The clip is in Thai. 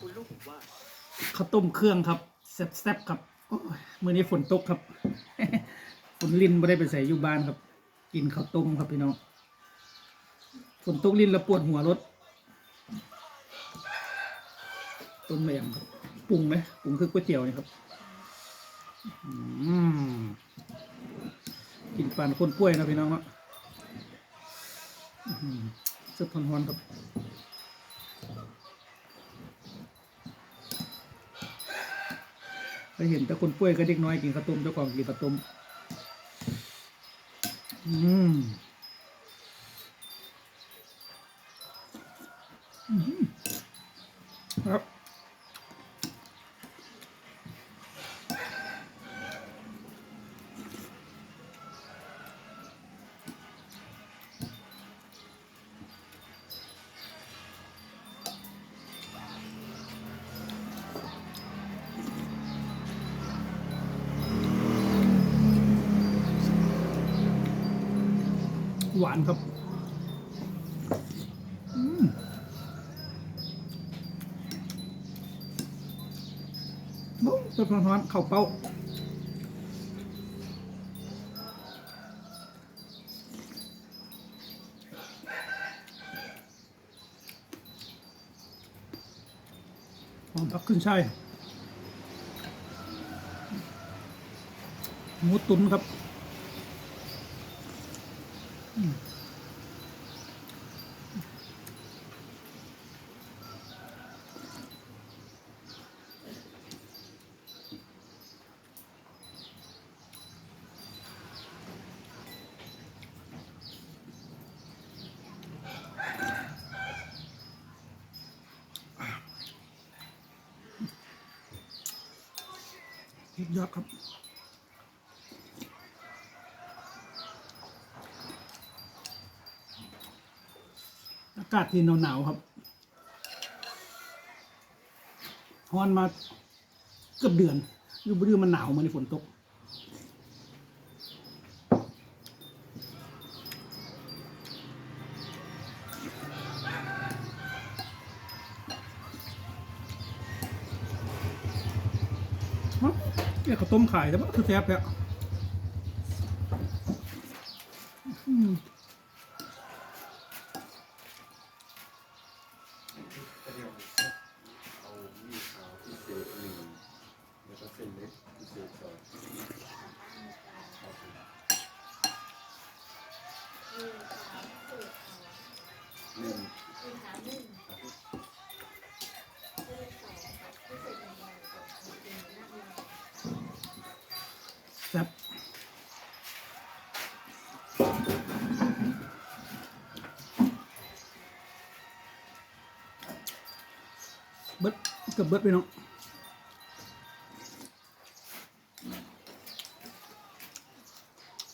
คุณลูกผมว่าข้าวต้มเครื่องครับแซ่บๆครับโอ้ยมื้อนี้ฝนตกครับ ฝนลินไม่ได้ไปใส่อยู่บ้านครับ กินข้าวต้มครับพี่น้องฝนตกลินแล้วปวดหัวรถต้มแหลมครับปรุงไหมปรุงคือก๋วยเตี๋ยวนี่ครับอืมกินปานคนป่วยนะพี่น้องเนาะอื้อหือสุดทนๆครับ ก็เห็นแต่คนป่วยก็เด็กน้อยกินข้าวต้มเจ้าของกินข้าวต้มอืมอืมครับ หวานครับอืมโอ้ตัวร้อนๆเข่าเป้าหอมผักขึ้นใช่หมูตุ๋นครับ ยอดครับากาศที่หนาวๆครับฮอนมาเกือบเดือนอยู่บริเวณมันหนาวมาในฝนตกเนี่ยเขาวต้มขายแต่ว่าคือแซ่บแล้วอืม เอามีดขาวพิเศษหนึ่งแล้วก็เส้นเล็กพิเศษสองครับห ครับเบิดกับเบิดไปเนาะ